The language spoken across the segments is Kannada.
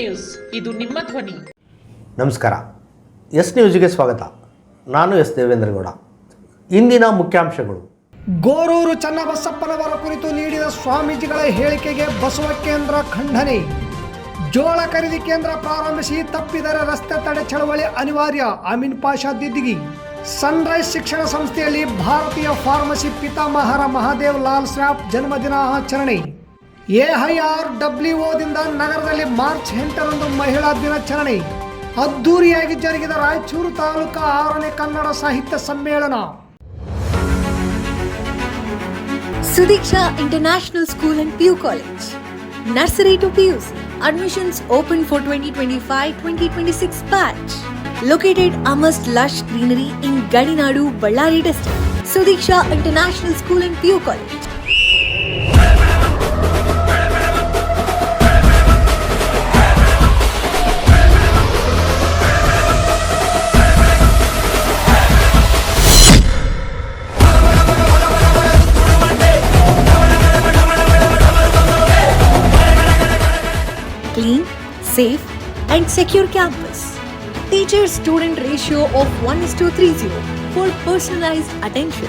ನ್ಯೂಸ್. ಇದು ನಿಮ್ಮ ಧ್ವನಿ. ನಮಸ್ಕಾರ. ಎಸ್ ನ್ಯೂಸ್ಗೆ ಸ್ವಾಗತ. ನಾನು ಎಸ್ ದೇವೇಂದ್ರಗೌಡ. ಇಂದಿನ ಮುಖ್ಯಾಂಶಗಳು. ಗೋರೂರು ಚನ್ನಬಸಪ್ಪನವರ ಕುರಿತು ನೀಡಿದ ಸ್ವಾಮೀಜಿಗಳ ಹೇಳಿಕೆಗೆ ಬಸವ ಕೇಂದ್ರ ಖಂಡನೆ. ಜೋಳ ಖರೀದಿ ಕೇಂದ್ರ ಪ್ರಾರಂಭಿಸಿ ತಪ್ಪಿದರೆ ರಸ್ತೆ ತಡೆ ಚಳವಳಿ ಅನಿವಾರ್ಯ. ಅಮೀನ್ ಪಾಷಾ ದಿದ್ದಿಗಿ. ಸನ್ರೈಸ್ ಶಿಕ್ಷಣ ಸಂಸ್ಥೆಯಲ್ಲಿ ಭಾರತೀಯ ಫಾರ್ಮಸಿ ಪಿತಾಮಹರ ಮಹಾದೇವ್ ಲಾಲ್ ಸ್ರಾಫ್ ಜನ್ಮದಿನ ಆಚರಣೆ ಎಐಆರ್ ಡಬ್ಲ್ಯೂಒದಿಂದ ನಗರದಲ್ಲಿ ಮಾರ್ಚ್ ಎಂಟರಂದು ಮಹಿಳಾ ದಿನಾಚರಣೆ. ಅದ್ದೂರಿಯಾಗಿ ಜರುಗಿದ ರಾಯಚೂರು ತಾಲೂಕು ಆರನೇ ಕನ್ನಡ ಸಾಹಿತ್ಯ ಸಮ್ಮೇಳನ. Sudiksha international school and PU college. Nursery to PUC. Admissions open for twenty twenty five twenty twenty six batch located amidst lush greenery in ಗಡಿನಾಡು Ballari district Sudiksha international school and PU college safe, and secure campus. Teacher-student ratio of 1 is to 30 for personalized attention.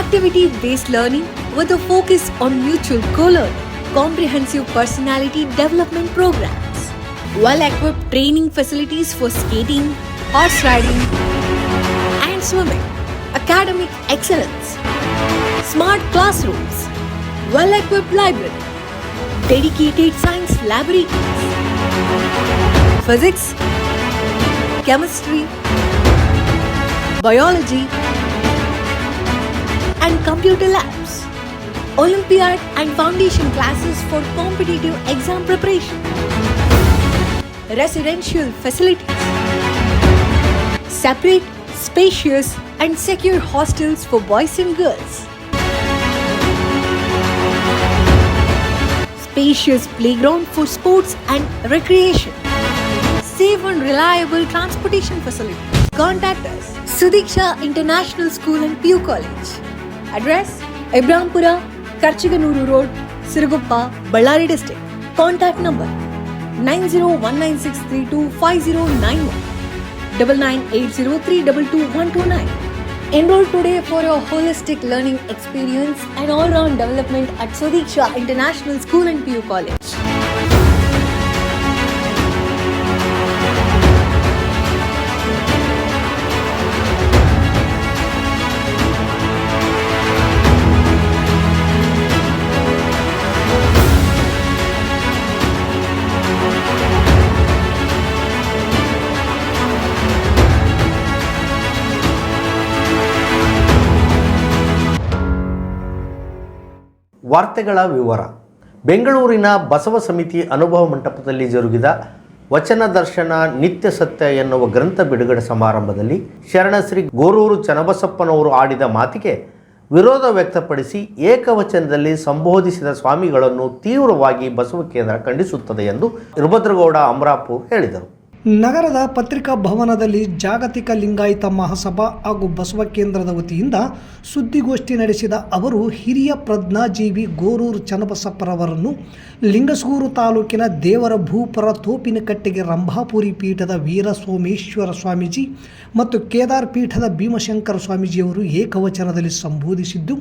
Activity-based learning with a focus on mutual co-learning. Comprehensive personality development programs. Well-equipped training facilities for skating, horse riding, and swimming. Academic excellence. Smart classrooms. Well-equipped library dedicated science laboratories, physics, chemistry, biology, and computer labs, Olympiad and foundation classes for competitive exam preparation, residential facilities, separate, spacious, and secure hostels for boys and girls. Spacious playground for sports and recreation. Safe and reliable transportation facilities. Contact us. Sudiksha International School and PU College. Address Ibrahimpura, Karchiganuru Road, Siruguppa, Ballari District. Contact number 9019632509 9980322129. Enroll today for your holistic learning experience and all-round development at Sodiksha International School and PU College. ವಾರ್ತೆಗಳ ವಿವರ. ಬೆಂಗಳೂರಿನ ಬಸವ ಸಮಿತಿ ಅನುಭವ ಮಂಟಪದಲ್ಲಿ ಜರುಗಿದ ವಚನ ದರ್ಶನ ನಿತ್ಯ ಸತ್ಯ ಎನ್ನುವ ಗ್ರಂಥ ಬಿಡುಗಡೆ ಸಮಾರಂಭದಲ್ಲಿ ಶರಣಶ್ರೀ ಗೋರೂರು ಚನ್ನಬಸಪ್ಪನವರು ಆಡಿದ ಮಾತಿಗೆ ವಿರೋಧ ವ್ಯಕ್ತಪಡಿಸಿ ಏಕವಚನದಲ್ಲಿ ಸಂಬೋಧಿಸಿದ ಸ್ವಾಮಿಗಳನ್ನು ತೀವ್ರವಾಗಿ ಬಸವ ಕೇಂದ್ರ ಖಂಡಿಸುತ್ತದೆ ಎಂದು ಇರುಭದ್ರಗೌಡ ಅಮರಾಪುರ್ ಹೇಳಿದರು. ನಗರದ ಪತ್ರಿಕಾ ಭವನದಲ್ಲಿ ಜಾಗತಿಕ ಲಿಂಗಾಯತ ಮಹಾಸಭಾ ಹಾಗೂ ಬಸವ ಕೇಂದ್ರದ ವತಿಯಿಂದ ಸುದ್ದಿಗೋಷ್ಠಿ ನಡೆಸಿದ ಅವರು, ಹಿರಿಯ ಪ್ರಜ್ಞಾಜೀವಿ ಗೋರೂರು ಚನ್ನಬಸಪ್ಪರವರನ್ನು ಲಿಂಗಸೂರು ತಾಲೂಕಿನ ದೇವರ ಭೂಪರ ತೋಪಿನಕಟ್ಟೆಗೆ ರಂಭಾಪುರಿ ಪೀಠದ ವೀರಸೋಮೇಶ್ವರ ಸ್ವಾಮೀಜಿ ಮತ್ತು ಕೇದಾರ್ ಪೀಠದ ಭೀಮಶಂಕರ ಸ್ವಾಮೀಜಿಯವರು ಏಕವಚನದಲ್ಲಿ ಸಂಬೋಧಿಸಿದ್ದು,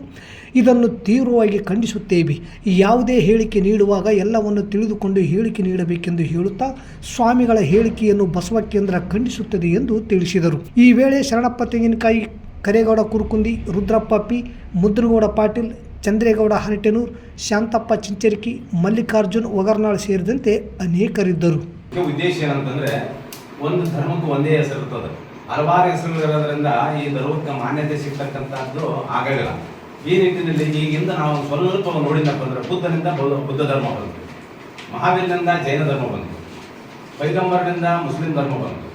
ಇದನ್ನು ತೀವ್ರವಾಗಿ ಖಂಡಿಸುತ್ತೇವೆ. ಯಾವುದೇ ಹೇಳಿಕೆ ನೀಡುವಾಗ ಎಲ್ಲವನ್ನು ತಿಳಿದುಕೊಂಡು ಹೇಳಿಕೆ ನೀಡಬೇಕೆಂದು ಹೇಳುತ್ತಾ, ಸ್ವಾಮಿಗಳ ಹೇಳಿಕೆಯನ್ನು ಬಸವ ಕೇಂದ್ರ ಖಂಡಿಸುತ್ತದೆ ಎಂದು ತಿಳಿಸಿದರು. ಈ ವೇಳೆ ಶರಣಪ್ಪ ತೆಂಗಿನಕಾಯಿ ಕರೇಗೌಡ ಕುರುಕುಂದಿ, ರುದ್ರಪ್ಪ ಪಿ, ಮುದ್ರಗೌಡ ಪಾಟೀಲ್, ಚಂದ್ರೇಗೌಡ ಹರಟೆನೂರ್, ಶಾಂತಪ್ಪ ಚಿಂಚರಿಕಿ, ಮಲ್ಲಿಕಾರ್ಜುನ್ ಒಗರ್ನಾಳ್ ಸೇರಿದಂತೆ ಅನೇಕರಿದ್ದರು. ಉದ್ದೇಶ ಏನಂತಂದ್ರೆ ಒಂದು ಧರ್ಮಕ್ಕೆ ಒಂದೇ ಹೆಸರು ಇರ್ತದೆ. ಹಲವಾರು ಹೆಸರುಗಳಿರೋದ್ರಿಂದ ಈ ಧರ್ಮಕ್ಕೆ ಮಾನ್ಯತೆ ಸಿಗ್ತಕ್ಕಂಥದ್ದು ಆಗಲಿಲ್ಲ ಈ ನಿಟ್ಟಿನಲ್ಲಿ ಈಗಿಂದ ನಾವು ಸ್ವಲ್ಪ ನೋಡಿದಪ್ಪ ಅಂದ್ರೆ ಬುದ್ಧನಿಂದ ಬೌದ್ಧ- ಬುದ್ಧ ಧರ್ಮ ಬಂತು. ಮಹಾವೀರನಿಂದ ಜೈನ ಧರ್ಮ ಬಂತು. ಪೈಗಂಬರನಿಂದ ಮುಸ್ಲಿಂ ಧರ್ಮ ಬಂತು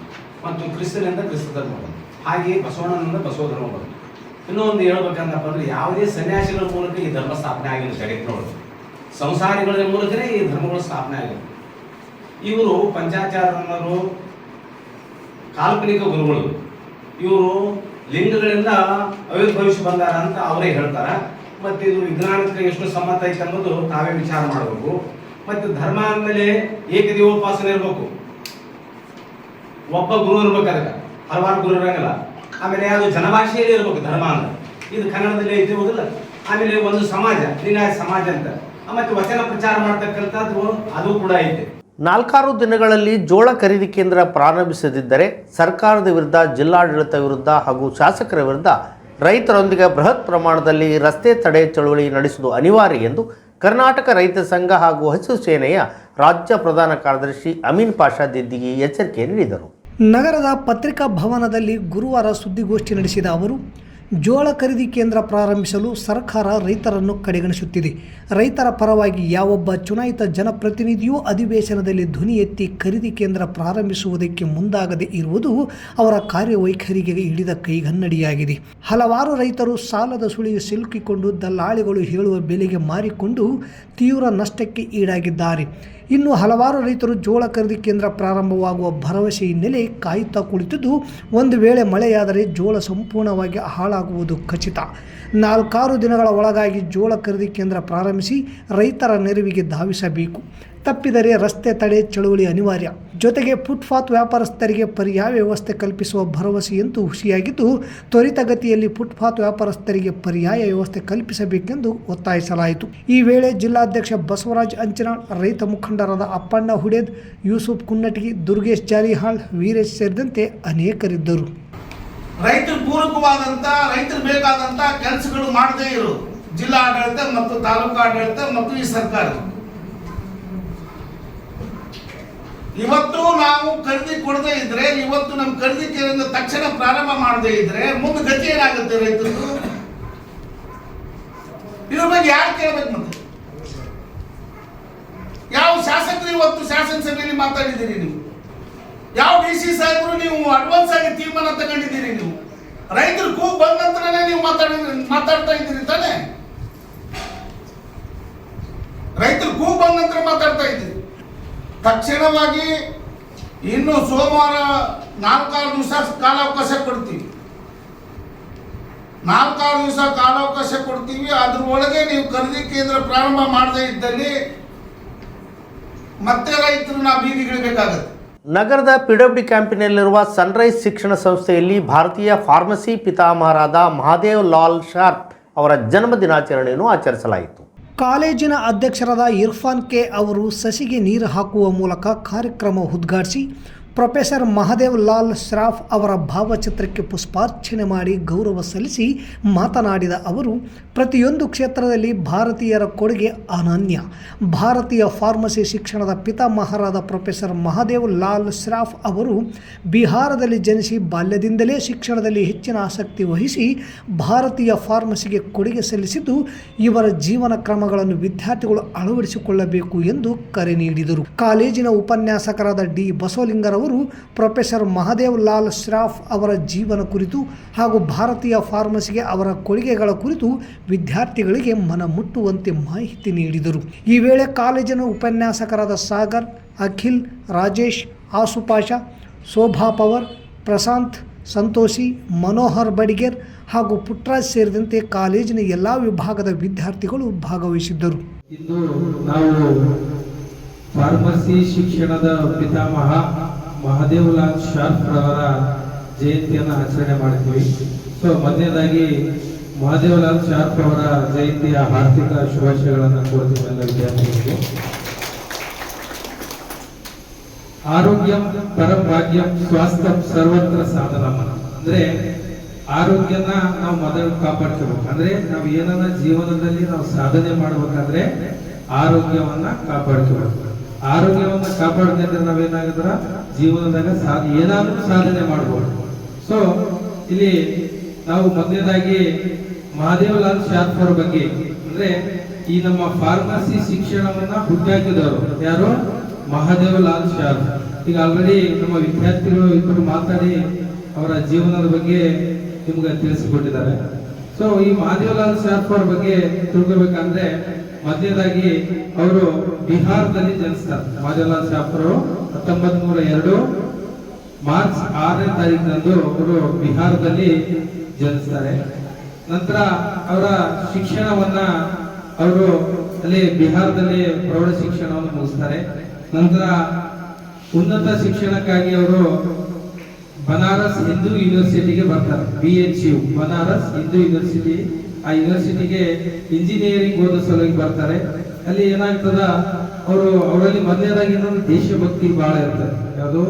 ಮತ್ತು ಕ್ರಿಸ್ತನಿಂದ ಕ್ರಿಸ್ತ ಧರ್ಮ ಬಂತು. ಹಾಗೆ ಬಸವಣ್ಣನಿಂದ ಬಸವ ಧರ್ಮ ಬಂತು. ಇನ್ನೊಂದು ಹೇಳ್ಬೇಕಂದಪ್ಪ ಅಂದ್ರೆ ಯಾವುದೇ ಸನ್ಯಾಸಿಗಳ ಮೂಲಕ ಈ ಧರ್ಮ ಸ್ಥಾಪನೆ ಆಗಿಲ್ಲ ಜಗತ್ತಿನೊಳಗೆ ಸಂಸಾರಿಗಳ ಮೂಲಕನೇ ಈ ಧರ್ಮಗಳು ಸ್ಥಾಪನೆ ಆಗಿಲ್ಲ ಇವರು ಪಂಚಾಚಾರ್ಯರು, ಕಾಲ್ಪನಿಕ ಗುರುಗಳು. ಇವರು ಲಿಂಗಗಳಿಂದ ಅವಿರ್ಭವಿಸಿ ಬಂದಾರ ಅಂತ ಅವರೇ ಹೇಳ್ತಾರೆ. ಮತ್ತೆ ಇದು ವಿಜ್ಞಾನಕ್ಕೆ ಎಷ್ಟು ಸಮ್ಮತ ಐತೆ ಅನ್ನೋದು ತಾವೇ ವಿಚಾರ ಮಾಡಬೇಕು. ಮತ್ತು ಧರ್ಮ ಅಂದಮೇಲೆ ಏಕದೇವೋಪಾಸನೆ ಇರಬೇಕು? ಒಬ್ಬ ಗುರು ಇರ್ಬೇಕು ಅದಕ್ಕೆ. ಹಲವಾರು ಗುರು ಇರಂಗಿಲ್ಲ. ಆಮೇಲೆ ಅದು ಜನಭಾಷೆಯಲ್ಲಿ ಇರಬೇಕು ಧರ್ಮ ಅಂದ್ರೆ. ಇದು ಕನ್ನಡದಲ್ಲಿ ಇದ್ದಿರಬಹುದಲ್ಲ ಆಮೇಲೆ ಒಂದು ಸಮಾಜ ನಿನ್ನ ಸಮಾಜ ಅಂತ. ಮತ್ತೆ ವಚನ ಪ್ರಚಾರ ಮಾಡ್ತಕ್ಕಂಥದ್ದು ಅದು ಕೂಡ ಐತೆ. ನಾಲ್ಕಾರು ದಿನಗಳಲ್ಲಿ ಜೋಳ ಖರೀದಿ ಕೇಂದ್ರ ಪ್ರಾರಂಭಿಸದಿದ್ದರೆ ಸರ್ಕಾರದ ವಿರುದ್ಧ ಜಿಲ್ಲಾಡಳಿತ ವಿರುದ್ಧ ಹಾಗೂ ಶಾಸಕರ ವಿರುದ್ಧ ರೈತರೊಂದಿಗೆ ಬೃಹತ್ ಪ್ರಮಾಣದಲ್ಲಿ ರಸ್ತೆ ತಡೆ ಚಳುವಳಿ ನಡೆಸುವುದು ಅನಿವಾರ್ಯ ಎಂದು ಕರ್ನಾಟಕ ರೈತ ಸಂಘ ಹಾಗೂ ಹಸಿರು ಸೇನೆಯ ರಾಜ್ಯ ಪ್ರಧಾನ ಕಾರ್ಯದರ್ಶಿ ಅಮೀನ್ ಪಾಷಾ ದಿದ್ದಿಗೆ ಎಚ್ಚರಿಕೆ ನೀಡಿದರು. ನಗರದ ಪತ್ರಿಕಾ ಭವನದಲ್ಲಿ ಗುರುವಾರ ಸುದ್ದಿಗೋಷ್ಠಿ ನಡೆಸಿದ ಅವರು ಜೋಳ ಖರೀದಿ ಕೇಂದ್ರ ಪ್ರಾರಂಭಿಸಲು ಸರ್ಕಾರ ರೈತರನ್ನು ಕಡೆಗಣಿಸುತ್ತಿದೆ. ರೈತರ ಪರವಾಗಿ ಯಾವೊಬ್ಬ ಚುನಾಯಿತ ಜನಪ್ರತಿನಿಧಿಯೂ ಅಧಿವೇಶನದಲ್ಲಿ ಧ್ವನಿ ಎತ್ತಿ ಖರೀದಿ ಕೇಂದ್ರ ಪ್ರಾರಂಭಿಸುವುದಕ್ಕೆ ಮುಂದಾಗದೇ ಇರುವುದು ಅವರ ಕಾರ್ಯವೈಖರಿಗೆ ಹಿಡಿದ ಕೈಗನ್ನಡಿಯಾಗಿದೆ. ಹಲವಾರು ರೈತರು ಸಾಲದ ಸುಳಿಗೆ ಸಿಲುಕಿಕೊಂಡು ದಲ್ಲಾಳಿಗಳು ಹೇಳುವ ಬೆಲೆಗೆ ಮಾರಿಕೊಂಡು ತೀವ್ರ ನಷ್ಟಕ್ಕೆ ಈಡಾಗಿದ್ದಾರೆ. ಇನ್ನು ಹಲವಾರು ರೈತರು ಜೋಳ ಖರೀದಿ ಕೇಂದ್ರ ಪ್ರಾರಂಭವಾಗುವ ಭರವಸೆ ಹಿನ್ನೆಲೆ ಕಾಯುತ್ತಾ ಕುಳಿತಿದ್ದು, ಒಂದು ವೇಳೆ ಮಳೆಯಾದರೆ ಜೋಳ ಸಂಪೂರ್ಣವಾಗಿ ಹಾಳಾಗುವುದು ಖಚಿತ. ನಾಲ್ಕಾರು ದಿನಗಳ ಒಳಗಾಗಿ ಜೋಳ ಖರೀದಿ ಕೇಂದ್ರ ಪ್ರಾರಂಭಿಸಿ ರೈತರ ನೆರವಿಗೆ ಧಾವಿಸಬೇಕು. ತಪ್ಪಿದರೆ ರಸ್ತೆ ತಡೆ ಚಳುವಳಿ ಅನಿವಾರ್ಯ. ಜೊತೆಗೆ ಫುಟ್ಪಾತ್ ವ್ಯಾಪಾರಸ್ಥರಿಗೆ ಪರ್ಯಾಯ ವ್ಯವಸ್ಥೆ ಕಲ್ಪಿಸುವ ಭರವಸೆಯಂತೂ ಹುಸಿಯಾಗಿದ್ದು ತ್ವರಿತಗತಿಯಲ್ಲಿ ಫುಟ್ಪಾತ್ ವ್ಯಾಪಾರಸ್ಥರಿಗೆ ಪರ್ಯಾಯ ವ್ಯವಸ್ಥೆ ಕಲ್ಪಿಸಬೇಕೆಂದು ಒತ್ತಾಯಿಸಲಾಯಿತು. ಈ ವೇಳೆ ಜಿಲ್ಲಾಧ್ಯಕ್ಷ ಬಸವರಾಜ್ ಅಂಚನಾಳ್ ರೈತ ಮುಖಂಡರಾದ ಅಪ್ಪಣ್ಣ ಹುಡೇದ್, ಯೂಸುಫ್ ಕುನ್ನಟಗಿ, ದುರ್ಗೇಶ್ ಜಾಲಿಹಾಳ್, ವೀರೇಶ್ ಸೇರಿದಂತೆ ಅನೇಕರಿದ್ದರು. ರೈತರ ಪೂರಕವಾದಂತ, ರೈತರು ಬೇಕಾದಂತ ಕೆಲಸಗಳು ಮಾಡದೇ ಇರು ಜಿಲ್ಲಾ ಆಡಳಿತ ಮತ್ತು ತಾಲೂಕು ಆಡಳಿತ ಮತ್ತು ಈ ಸರ್ಕಾರ ಇವತ್ತು ನಾವು ಖರೀದಿ ಕೊಡದೇ ಇದ್ರೆ, ಇವತ್ತು ನಮ್ಮ ಖರೀದಿ ಕೇಂದ್ರ ತಕ್ಷಣ ಪ್ರಾರಂಭ ಮಾಡದೇ ಇದ್ರೆ ಮುಂದೆ ಗತಿ ಏನಾಗುತ್ತೆ ರೈತರದು? ಇದ್ರ ಬಗ್ಗೆ ಯಾರು ಕೇಳಬೇಕು ಮತ್ತೆ? ಯಾವ ಶಾಸಕರು ಇವತ್ತು ಶಾಸನ ಸಭೆಯಲ್ಲಿ ಮಾತಾಡಿದ್ದೀರಿ ನೀವು? ಯಾವ ಡಿ ಸಿ ಸಾಹೇಬರು ನೀವು ಅಡ್ವಾನ್ಸ್ ಆಗಿ ತೀರ್ಮಾನ ತಗೊಂಡಿದ್ದೀರಿ ನೀವು? ರೈತರು ಕೂಗ್ ಬಂದ ನಂತರನೇ ನೀವು ಮಾತಾಡಿದ್ರಿ ಮಾತಾಡ್ತಾ ಇದ್ದೀರಿ ತಾನೆ ರೈತರು ಕೂಗ್ ಬಂದ ನಂತರ ಮಾತಾಡ್ತಾ ಇದ್ದೀರಿ ತಕ್ಷಣವಾಗಿ ಇನ್ನು ಸೋಮವಾರ ನಾಲ್ಕಾರು ದಿವಸ ಕಾಲಾವಕಾಶ ಕೊಡ್ತೀವಿ. ನಾಲ್ಕಾರು ದಿವಸ ಕಾಲಾವಕಾಶ ಕೊಡ್ತೀವಿ. ಅದ್ರೊಳಗೆ ನೀವು ಖರೀದಿ ಕೇಂದ್ರ ಪ್ರಾರಂಭ ಮಾಡದೇ ಇದ್ದಲ್ಲಿ ಮತ್ತೆ ರೈತರು ನಾವು ಬೀದಿಗಿಳಬೇಕಾಗತ್ತೆ ನಗರದ ಪಿಡಬ್ಲ್ಯೂ ಕ್ಯಾಂಪಿನಲ್ಲಿರುವ ಸನ್ರೈಸ್ ಶಿಕ್ಷಣ ಸಂಸ್ಥೆಯಲ್ಲಿ ಭಾರತೀಯ ಫಾರ್ಮಸಿ ಪಿತಾಮಹರಾದ ಮಹಾದೇವ್ ಲಾಲ್ ಶಾರ್ಪ್ ಅವರ ಜನ್ಮ ದಿನಾಚರಣೆಯನ್ನು ಆಚರಿಸಲಾಯಿತು. ಕಾಲೇಜಿನ ಅಧ್ಯಕ್ಷರಾದ ಇರ್ಫಾನ್ ಕೆ ಅವರು ಸಸಿಗೆ ನೀರು ಹಾಕುವ ಮೂಲಕ ಕಾರ್ಯಕ್ರಮ ಉದ್ಘಾಟಿಸಿ ಪ್ರೊಫೆಸರ್ ಮಹದೇವ್ ಲಾಲ್ ಶ್ರಾಫ್ ಅವರ ಭಾವಚಿತ್ರಕ್ಕೆ ಪುಷ್ಪಾರ್ಚನೆ ಮಾಡಿ ಗೌರವ ಸಲ್ಲಿಸಿ ಮಾತನಾಡಿದ ಅವರು, ಪ್ರತಿಯೊಂದು ಕ್ಷೇತ್ರದಲ್ಲಿ ಭಾರತೀಯರ ಕೊಡುಗೆ ಅನನ್ಯ. ಭಾರತೀಯ ಫಾರ್ಮಸಿ ಶಿಕ್ಷಣದ ಪಿತಾಮಹರಾದ ಪ್ರೊಫೆಸರ್ ಮಹದೇವ್ ಲಾಲ್ ಶ್ರಾಫ್ ಅವರು, ಬಿಹಾರದಲ್ಲಿ ಜನಿಸಿ ಬಾಲ್ಯದಿಂದಲೇ ಶಿಕ್ಷಣದಲ್ಲಿ ಹೆಚ್ಚಿನ ಆಸಕ್ತಿ ವಹಿಸಿ ಭಾರತೀಯ ಫಾರ್ಮಸಿಗೆ ಕೊಡುಗೆ ಸಲ್ಲಿಸಿದ್ದು, ಇವರ ಜೀವನ ಕ್ರಮಗಳನ್ನು ವಿದ್ಯಾರ್ಥಿಗಳು ಅಳವಡಿಸಿಕೊಳ್ಳಬೇಕು ಎಂದು ಕರೆ ನೀಡಿದರು. ಕಾಲೇಜಿನ ಉಪನ್ಯಾಸಕರಾದ ಡಿ ಬಸವಲಿಂಗರವರು ಪ್ರೊಫೆಸರ್ ಮಹಾದೇವ್ ಲಾಲ್ ಶ್ರಾಫ್ ಅವರ ಜೀವನ ಕುರಿತು ಹಾಗೂ ಭಾರತೀಯ ಫಾರ್ಮಸಿಗೆ ಅವರ ಕೊಡುಗೆಗಳ ಕುರಿತು ವಿದ್ಯಾರ್ಥಿಗಳಿಗೆ ಮನ ಮುಟ್ಟುವಂತೆ ಮಾಹಿತಿ ನೀಡಿದರು. ಈ ವೇಳೆ ಕಾಲೇಜಿನ ಉಪನ್ಯಾಸಕರಾದ ಸಾಗರ್, ಅಖಿಲ್, ರಾಜೇಶ್ ಆಸುಪಾಷ ಶೋಭಾ ಪವರ್, ಪ್ರಶಾಂತ್, ಸಂತೋಷಿ, ಮನೋಹರ್ ಬಡಿಗೇರ್ ಹಾಗೂ ಪುಟ್ರಾಜ್ ಸೇರಿದಂತೆ ಕಾಲೇಜಿನ ಎಲ್ಲ ವಿಭಾಗದ ವಿದ್ಯಾರ್ಥಿಗಳು ಭಾಗವಹಿಸಿದ್ದರು. ಇಂದು ನಾವು ಫಾರ್ಮಸಿ ಶಿಕ್ಷಣದ ಪಿತಾಮಹ ಮಹದೇವಲಾಲ್ ಶಾರ್ಪ್ ರವರ ಜಯಂತಿಯನ್ನು ಆಚರಣೆ ಮಾಡ್ತೀವಿ ಸೊ ಮೊದಲನೇದಾಗಿ ಮಹಾದೇವಲಾಲ್ ಶಾರ್ಪ್ ಅವರ ಜಯಂತಿಯ ಆರ್ಥಿಕ ಶುಭಾಶಯಗಳನ್ನು ಕೋರ್ತೀವಿ ಎಲ್ಲ ವಿದ್ಯಾರ್ಥಿಗಳಿಗೆ. ಆರೋಗ್ಯಂ ಪರಭಾಗ್ಯಂ ಸ್ವಾಸ್ಥ್ಯ ಸರ್ವತ್ರ ಸಾಧನ ಅಂದ್ರೆ ಆರೋಗ್ಯನ ನಾವು ಮೊದಲು ಕಾಪಾಡ್ಕೋಬೇಕು. ಅಂದ್ರೆ ನಾವು ಏನನ್ನ ಜೀವನದಲ್ಲಿ ನಾವು ಸಾಧನೆ ಮಾಡ್ಬೇಕಂದ್ರೆ ಆರೋಗ್ಯವನ್ನ ಕಾಪಾಡ್ಕೋಬೇಕು. ಆರೋಗ್ಯವನ್ನ ಕಾಪಾಡ್ಕೊಂಡ್ರೆ ನಾವೇನಾಗದ್ರ? ಜೀವನದಾಗ ಸಾ, ಏನಾದ್ರೂ ಸಾಧನೆ ಮಾಡ್ಬೋದು. ಸೊ ಇಲ್ಲಿ ನಾವು ಮೊದಲನೇದಾಗಿ ಮಹಾದೇವಲಾಲ್ ಶಾರ್ಪ್ ಅವರ ಬಗ್ಗೆ, ಅಂದ್ರೆ ಈ ನಮ್ಮ ಫಾರ್ಮಸಿ ಶಿಕ್ಷಣವನ್ನ ಹುಟ್ಟಾಕಿದವರು ಯಾರು? ಮಹಾದೇವಲಾಲ್ ಶಾರ್ಪ್. ಈಗ ಆಲ್ರೆಡಿ ನಮ್ಮ ವಿದ್ಯಾರ್ಥಿಗಳು ಇಬ್ಬರು ಮಾತಾಡಿ ಅವರ ಜೀವನದ ಬಗ್ಗೆ ನಿಮ್ಗೆ ತಿಳಿಸಿಕೊಟ್ಟಿದ್ದಾರೆ. ಸೊ ಈ ಮಹಾದೇವಲಾಲ್ ಶಾರ್ಪ್ ಅವರ ಬಗ್ಗೆ ತಿಳ್ಕೊಬೇಕಂದ್ರೆ ಮೊದಲನೇದಾಗಿ ಅವರು ಬಿಹಾರದಲ್ಲಿ ಜನಿಸ್ತಾರೆ. ಮಾಜಲಾಲ್ ಶಾರ್ಪ್ ಅವರು ಹತ್ತೊಂಬತ್ ನೂರ ಎರಡು ಮಾರ್ಚ್ ಆರನೇ ತಾರೀಕಿನಂದು ಅವರು ಬಿಹಾರದಲ್ಲಿ ಜನಿಸ್ತಾರೆ. ನಂತರ ಅವರ ಶಿಕ್ಷಣವನ್ನ ಅವರು ಅಲ್ಲಿ ಬಿಹಾರದಲ್ಲಿ ಪ್ರೌಢ ಶಿಕ್ಷಣವನ್ನು ಮುಗಿಸ್ತಾರೆ. ನಂತರ ಉನ್ನತ ಶಿಕ್ಷಣಕ್ಕಾಗಿ ಅವರು ಬನಾರಸ್ ಹಿಂದೂ ಯೂನಿವರ್ಸಿಟಿಗೆ ಬರ್ತಾರೆ. B H U Banaras Hindu university ಆ ಯೂನಿವರ್ಸಿಟಿಗೆ ಇಂಜಿನಿಯರಿಂಗ್ ಓದೋ ಸಲುವಾಗಿ ಬರ್ತಾರೆ. ಅಲ್ಲಿ ಏನಾಗ್ತದ, ಅವರು ಅವರಲ್ಲಿ ಮೊದಲನೇದಾಗಿ ದೇಶಭಕ್ತಿ ಬಹಳ ಇರ್ತದೆ. ಯಾವುದು?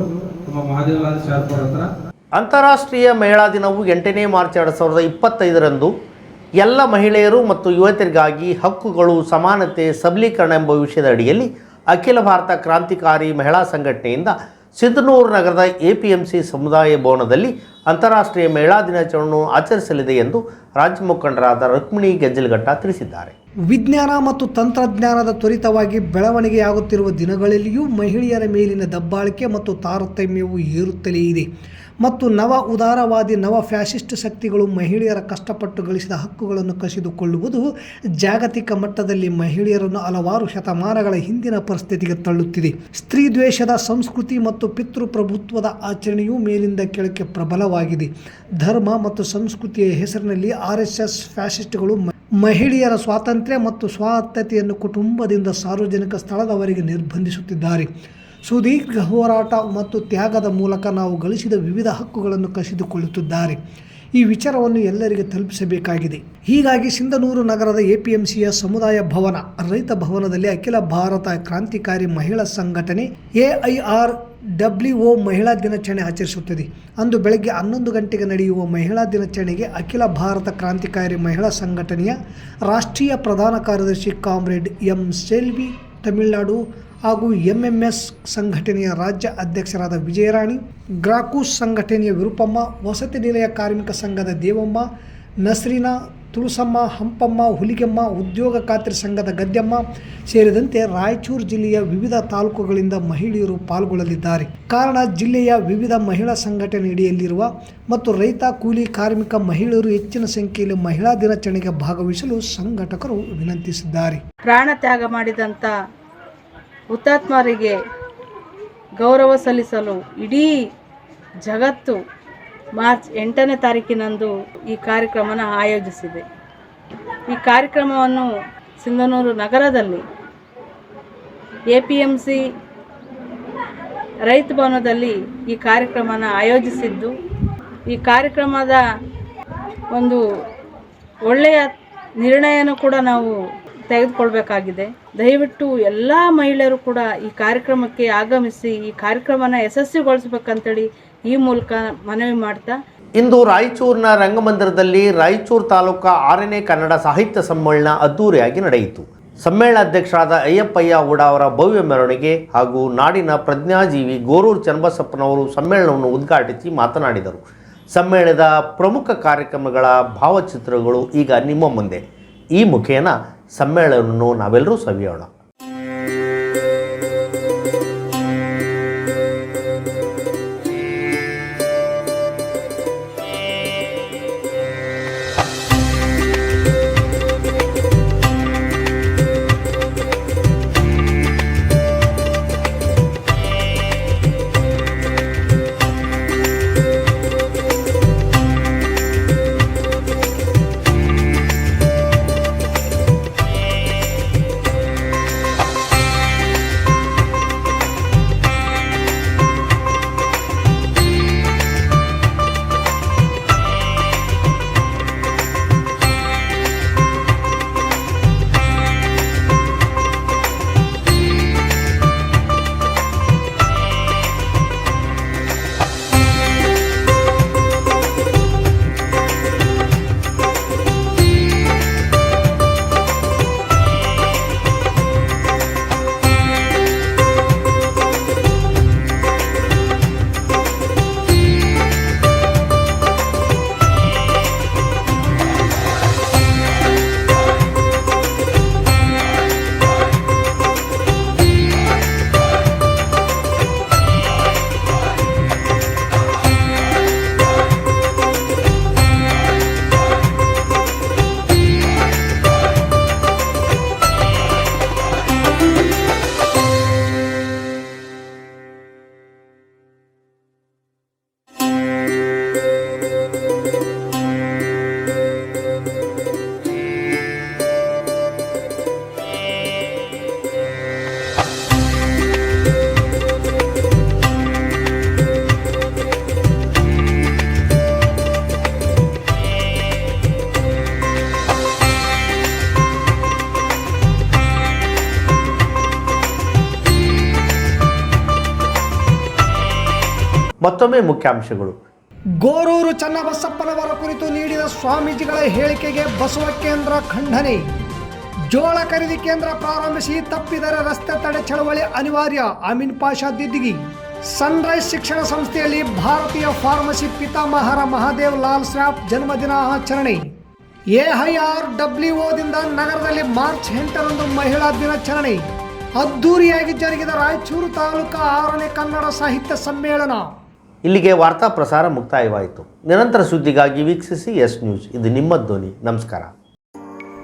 ನಮ್ಮ ಮಹಾದೇವಲಾಲ್ ಶಾರ್ಪುರ್ ಹತ್ರ. ಅಂತಾರಾಷ್ಟ್ರೀಯ ಮಹಿಳಾ ದಿನವು ಎಂಟನೇ ಮಾರ್ಚ್ ಎರಡು ಸಾವಿರದ ಇಪ್ಪತ್ತೈದರಂದು ಎಲ್ಲ ಮಹಿಳೆಯರು ಮತ್ತು ಯುವತಿಯರಿಗಾಗಿ ಹಕ್ಕುಗಳು, ಸಮಾನತೆ, ಸಬಲೀಕರಣ ಎಂಬ ವಿಷಯದ ಅಡಿಯಲ್ಲಿ ಅಖಿಲ ಭಾರತ ಕ್ರಾಂತಿಕಾರಿ ಮಹಿಳಾ ಸಂಘಟನೆಯಿಂದ ಸಿಂಧನೂರು ನಗರದ ಎ ಪಿ ಎಂ ಸಿ ಸಮುದಾಯ ಭವನದಲ್ಲಿ ಅಂತಾರಾಷ್ಟ್ರೀಯ ಮಹಿಳಾ ದಿನಾಚರಣೆಯನ್ನು ಆಚರಿಸಲಿದೆ ಎಂದು ರಾಜ್ಯ ಮುಖಂಡರಾದ ರುಕ್ಮಿಣಿ ಗೆಜ್ಜಲಘಟ್ಟ ತಿಳಿಸಿದ್ದಾರೆ. ವಿಜ್ಞಾನ ಮತ್ತು ತಂತ್ರಜ್ಞಾನದ ತ್ವರಿತವಾಗಿ ಬೆಳವಣಿಗೆಯಾಗುತ್ತಿರುವ ದಿನಗಳಲ್ಲಿಯೂ ಮಹಿಳೆಯರ ಮೇಲಿನ ದಬ್ಬಾಳಿಕೆ ಮತ್ತು ತಾರತಮ್ಯವು ಏರುತ್ತಲೇ ಇದೆ. ಮತ್ತು ನವ ಉದಾರವಾದಿ ನವ ಫ್ಯಾಸಿಸ್ಟ್ ಶಕ್ತಿಗಳು ಮಹಿಳೆಯರ ಕಷ್ಟಪಟ್ಟು ಗಳಿಸಿದ ಹಕ್ಕುಗಳನ್ನು ಕಸಿದುಕೊಳ್ಳುವುದು ಜಾಗತಿಕ ಮಟ್ಟದಲ್ಲಿ ಮಹಿಳೆಯರನ್ನು ಹಲವಾರು ಶತಮಾನಗಳ ಹಿಂದಿನ ಪರಿಸ್ಥಿತಿಗೆ ತಳ್ಳುತ್ತಿದೆ. ಸ್ತ್ರೀ ದ್ವೇಷದ ಸಂಸ್ಕೃತಿ ಮತ್ತು ಪಿತೃಪ್ರಭುತ್ವದ ಆಚರಣೆಯು ಮೇಲಿಂದ ಕೆಳಕ್ಕೆ ಪ್ರಬಲವಾಗಿದೆ. ಧರ್ಮ ಮತ್ತು ಸಂಸ್ಕೃತಿಯ ಹೆಸರಿನಲ್ಲಿ ಆರ್ ಎಸ್ ಎಸ್ ಫ್ಯಾಸಿಸ್ಟ್ಗಳು ಮಹಿಳೆಯರ ಸ್ವಾತಂತ್ರ್ಯ ಮತ್ತು ಸ್ವಾಯತ್ತತೆಯನ್ನು ಕುಟುಂಬದಿಂದ ಸಾರ್ವಜನಿಕ ಸ್ಥಳದವರೆಗೆ ನಿರ್ಬಂಧಿಸುತ್ತಿದ್ದಾರೆ. ಸುದೀರ್ಘ ಹೋರಾಟ ಮತ್ತು ತ್ಯಾಗದ ಮೂಲಕ ನಾವು ಗಳಿಸಿದ ವಿವಿಧ ಹಕ್ಕುಗಳನ್ನು ಕಸಿದುಕೊಳ್ಳುತ್ತಿದ್ದಾರೆ. ಈ ವಿಚಾರವನ್ನು ಎಲ್ಲರಿಗೆ ತಲುಪಿಸಬೇಕಾಗಿದೆ. ಹೀಗಾಗಿ ಸಿಂಧನೂರು ನಗರದ ಎಪಿಎಂಸಿಯ ಸಮುದಾಯ ಭವನ, ರೈತ ಭವನದಲ್ಲಿ ಅಖಿಲ ಭಾರತ ಕ್ರಾಂತಿಕಾರಿ ಮಹಿಳಾ ಸಂಘಟನೆ ಎಐಆರ್ ಡಬ್ಲ್ಯೂ ಮಹಿಳಾ ದಿನಾಚರಣೆ ಆಚರಿಸುತ್ತದೆ. ಅಂದು ಬೆಳಗ್ಗೆ ಹನ್ನೊಂದು ಗಂಟೆಗೆ ನಡೆಯುವ ಮಹಿಳಾ ದಿನಾಚರಣೆಗೆ ಅಖಿಲ ಭಾರತ ಕ್ರಾಂತಿಕಾರಿ ಮಹಿಳಾ ಸಂಘಟನೆಯ ರಾಷ್ಟ್ರೀಯ ಪ್ರಧಾನ ಕಾರ್ಯದರ್ಶಿ ಕಾಮ್ರೇಡ್ ಎಂ. ಸೆಲ್ವಿ, ತಮಿಳುನಾಡು ಹಾಗೂ ಎಂಎಂಎಸ್ ಸಂಘಟನೆಯ ರಾಜ್ಯ ಅಧ್ಯಕ್ಷರಾದ ವಿಜಯರಾಣಿ ಗ್ರಾಕೂಸ್ ಸಂಘಟನೆಯ ವಿರುಪಮ್ಮ, ವಸತಿ ನಿಲಯ ಕಾರ್ಮಿಕ ಸಂಘದ ದೇವಮ್ಮ, ನಸ್ರೀನಾ, ತುಳಸಮ್ಮ, ಹಂಪಮ್ಮ, ಹುಲಿಗೆಮ್ಮ, ಉದ್ಯೋಗ ಖಾತ್ರಿ ಸಂಘದ ಗದ್ಯಮ್ಮ ಸೇರಿದಂತೆ ರಾಯಚೂರು ಜಿಲ್ಲೆಯ ವಿವಿಧ ತಾಲೂಕುಗಳಿಂದ ಮಹಿಳೆಯರು ಪಾಲ್ಗೊಳ್ಳಲಿದ್ದಾರೆ. ಕಾರಣ ಜಿಲ್ಲೆಯ ವಿವಿಧ ಮಹಿಳಾ ಸಂಘಟನೆಯಡಿಯಲ್ಲಿರುವ ಮತ್ತು ರೈತ ಕೂಲಿ ಕಾರ್ಮಿಕ ಮಹಿಳೆಯರು ಹೆಚ್ಚಿನ ಸಂಖ್ಯೆಯಲ್ಲಿ ಮಹಿಳಾ ದಿನಾಚರಣೆಗೆ ಭಾಗವಹಿಸಲು ಸಂಘಟಕರು ವಿನಂತಿಸಿದ್ದಾರೆ. ಪ್ರಾಣ ತ್ಯಾಗ ಮಾಡಿದಂಥ ಹುತಾತ್ಮರಿಗೆ ಗೌರವ ಸಲ್ಲಿಸಲು ಇಡೀ ಜಗತ್ತು ಮಾರ್ಚ್ ಎಂಟನೇ ತಾರೀಕಿನಂದು ಈ ಕಾರ್ಯಕ್ರಮನ ಆಯೋಜಿಸಿದೆ. ಈ ಕಾರ್ಯಕ್ರಮವನ್ನು ಸಿಂಧನೂರು ನಗರದಲ್ಲಿ ಎ ಪಿ ಎಂ ಸಿ ರೈತ ಭವನದಲ್ಲಿ ಈ ಕಾರ್ಯಕ್ರಮನ ಆಯೋಜಿಸಿದ್ದು, ಈ ಕಾರ್ಯಕ್ರಮದ ಒಂದು ಒಳ್ಳೆಯ ನಿರ್ಣಯನೂ ಕೂಡ ನಾವು ತೆಗೆದುಕೊಳ್ಬೇಕಾಗಿದೆ. ದಯವಿಟ್ಟು ಎಲ್ಲ ಮಹಿಳೆಯರು ಕೂಡ ಈ ಕಾರ್ಯಕ್ರಮಕ್ಕೆ ಆಗಮಿಸಿ, ಈ ಕಾರ್ಯಕ್ರಮನ ಯಶಸ್ವಿಗೊಳಿಸ್ಬೇಕಂತೇಳಿ ಈ ಮೂಲಕ ಮನವಿ ಮಾಡ್ತಾ. ಇಂದು ರಾಯಚೂರಿನ ರಂಗಮಂದಿರದಲ್ಲಿ ರಾಯಚೂರು ತಾಲೂಕಾ ಆರನೇ ಕನ್ನಡ ಸಾಹಿತ್ಯ ಸಮ್ಮೇಳನ ಅದ್ದೂರಿಯಾಗಿ ನಡೆಯಿತು. ಸಮ್ಮೇಳನಾಧ್ಯಕ್ಷರಾದ ಅಯ್ಯಪ್ಪಯ್ಯ ಹೂಡ ಅವರ ಭವ್ಯ ಮೆರವಣಿಗೆ ಹಾಗೂ ನಾಡಿನ ಪ್ರಜ್ಞಾಜೀವಿ ಗೋರೂರು ಚನ್ನಬಸಪ್ಪನವರು ಸಮ್ಮೇಳನವನ್ನು ಉದ್ಘಾಟಿಸಿ ಮಾತನಾಡಿದರು. ಸಮ್ಮೇಳನದ ಪ್ರಮುಖ ಕಾರ್ಯಕ್ರಮಗಳ ಭಾವಚಿತ್ರಗಳು ಈಗ ನಿಮ್ಮ ಮುಂದೆ. ಈ ಮುಖೇನ ಸಮ್ಮೇಳನವನ್ನು ನಾವೆಲ್ಲರೂ ಸವಿಯೋಣ. ಮತ್ತೊಮ್ಮೆ ಮುಖ್ಯಾಂಶಗಳು. ಗೋರೂರು ಚನ್ನಬಸಪ್ಪನವರ ಕುರಿತು ನೀಡಿದ ಸ್ವಾಮೀಜಿಗಳ ಹೇಳಿಕೆಗೆ ಬಸವ ಕೇಂದ್ರ ಖಂಡನೆ. ಜೋಳ ಖರೀದಿ ಕೇಂದ್ರ ಪ್ರಾರಂಭಿಸಿ ತಪ್ಪಿದರೆ ರಸ್ತೆ ತಡೆ ಚಳವಳಿ ಅನಿವಾರ್ಯ, ಅಮೀನ್ ಪಾಷಾ ದಿದ್ದಿಗಿ. ಸನ್ರೈಸ್ ಶಿಕ್ಷಣ ಸಂಸ್ಥೆಯಲ್ಲಿ ಭಾರತೀಯ ಫಾರ್ಮಸಿ ಪಿತಾಮಹರ ಮಹಾದೇವ್ ಲಾಲ್ ಸ್ರಾಪ್ ಜನ್ಮದಿನ ಆಚರಣೆ. ಎಐಆರ್ ಡಬ್ಲ್ಯೂಒದಿಂದ ನಗರದಲ್ಲಿ ಮಾರ್ಚ್ ಎಂಟರಂದು ಮಹಿಳಾ ದಿನಾಚರಣೆ. ಅದ್ದೂರಿಯಾಗಿ ಜರುಗಿದ ರಾಯಚೂರು ತಾಲೂಕಾ ಆರನೇ ಕನ್ನಡ ಸಾಹಿತ್ಯ ಸಮ್ಮೇಳನ. ಇಲ್ಲಿಗೆ ವಾರ್ತಾ ಪ್ರಸಾರ ಮುಕ್ತಾಯವಾಯಿತು. ನಿರಂತರ ಸುದ್ದಿಗಾಗಿ ವೀಕ್ಷಿಸಿ ಎಸ್ ನ್ಯೂಸ್. ಇದು ನಿಮ್ಮ ಧ್ವನಿ. ನಮಸ್ಕಾರ.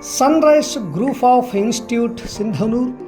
Sunrise group of institute Sindhanur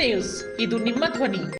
S news ಇದು ನಿಮ್ಮ ಧ್ವನಿ